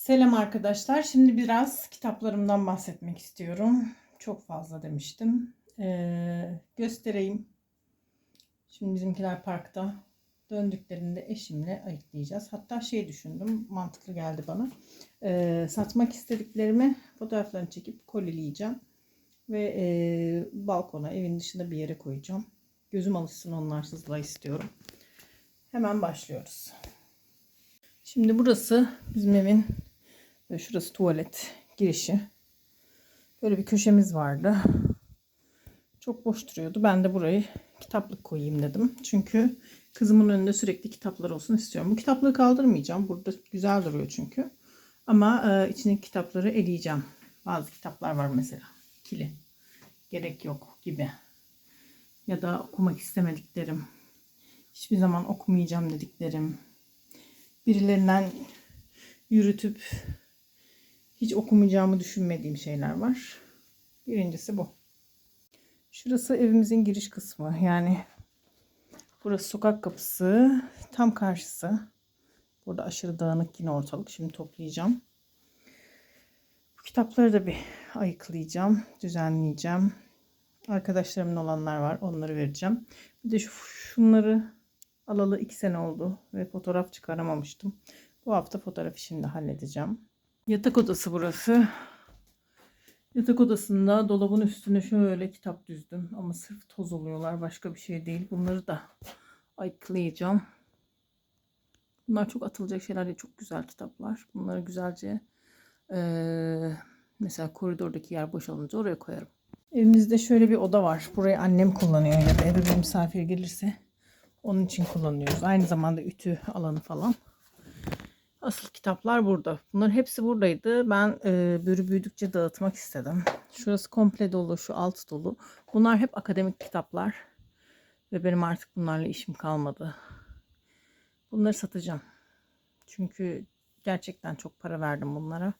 Selam arkadaşlar. Şimdi biraz kitaplarımdan bahsetmek istiyorum. Çok fazla demiştim. Ee, göstereyim. Şimdi bizimkiler parkta. Döndüklerinde eşimle ayıklayacağız. Hatta şey düşündüm. Mantıklı geldi bana. Ee, satmak istediklerimi fotoğraflarını çekip kolileyeceğim. Ve e, balkona, evin dışında bir yere koyacağım. Gözüm alışsın onlarsızlığa istiyorum. Hemen başlıyoruz. Şimdi burası bizim evin ve şurası tuvalet girişi. Böyle bir köşemiz vardı. Çok boş duruyordu. Ben de burayı kitaplık koyayım dedim. Çünkü kızımın önünde sürekli kitaplar olsun istiyorum. Bu kitaplığı kaldırmayacağım. Burada güzel duruyor çünkü. Ama e, içindeki kitapları eleyeceğim. Bazı kitaplar var mesela. Kili. Gerek yok gibi. Ya da okumak istemediklerim. Hiçbir zaman okumayacağım dediklerim. Birilerinden yürütüp hiç okumayacağımı düşünmediğim şeyler var. Birincisi bu. Şurası evimizin giriş kısmı. Yani burası sokak kapısı. Tam karşısı. Burada aşırı dağınık yine ortalık. Şimdi toplayacağım. Bu kitapları da bir ayıklayacağım. Düzenleyeceğim. Arkadaşlarımın olanlar var. Onları vereceğim. Bir de şu, şunları alalı iki sene oldu. Ve fotoğraf çıkaramamıştım. Bu hafta fotoğraf işini de halledeceğim. Yatak odası burası. Yatak odasında dolabın üstüne şöyle kitap düzdüm. Ama sırf toz oluyorlar. Başka bir şey değil. Bunları da ayıklayacağım. Bunlar çok atılacak şeyler değil. Çok güzel kitaplar. Bunları güzelce eee, mesela koridordaki yer boşalınca oraya koyarım. Evimizde şöyle bir oda var. Burayı annem kullanıyor ya da eve bir misafir gelirse onun için kullanıyoruz. Aynı zamanda ütü alanı falan. Asıl kitaplar burada. Bunların hepsi buradaydı. Ben e, böyle büyüdükçe dağıtmak istedim. Şurası komple dolu, şu alt dolu. Bunlar hep akademik kitaplar. Ve benim artık bunlarla işim kalmadı. Bunları satacağım. Çünkü gerçekten çok para verdim bunlara.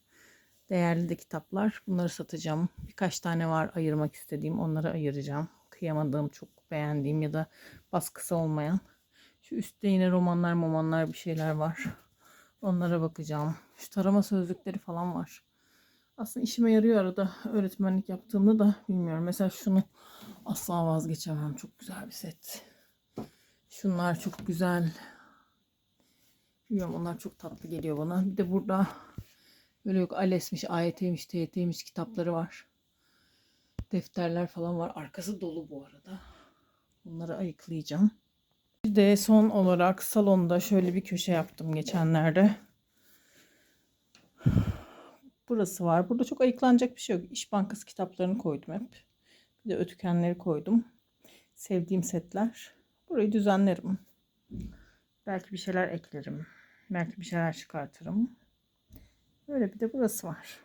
Değerli de kitaplar. Bunları satacağım. Birkaç tane var ayırmak istediğim. Onları ayıracağım. Kıyamadığım, çok beğendiğim ya da baskısı olmayan. Şu üstte yine romanlar, romanlar bir şeyler var. Onlara bakacağım. Şu tarama sözlükleri falan var. Aslında işime yarıyor arada öğretmenlik yaptığımda da bilmiyorum. Mesela şunu asla vazgeçemem. Çok güzel bir set. Şunlar çok güzel. Bilmiyorum onlar çok tatlı geliyor bana. Bir de burada böyle yok ALES'miş, AYT'miş, TYT'miş kitapları var. Defterler falan var. Arkası dolu bu arada. Bunları ayıklayacağım. Bir de son olarak salonda şöyle bir köşe yaptım geçenlerde. Burası var. Burada çok ayıklanacak bir şey yok. İş Bankası kitaplarını koydum hep. Bir de ötükenleri koydum. Sevdiğim setler. Burayı düzenlerim. Belki bir şeyler eklerim. Belki bir şeyler çıkartırım. Böyle bir de burası var.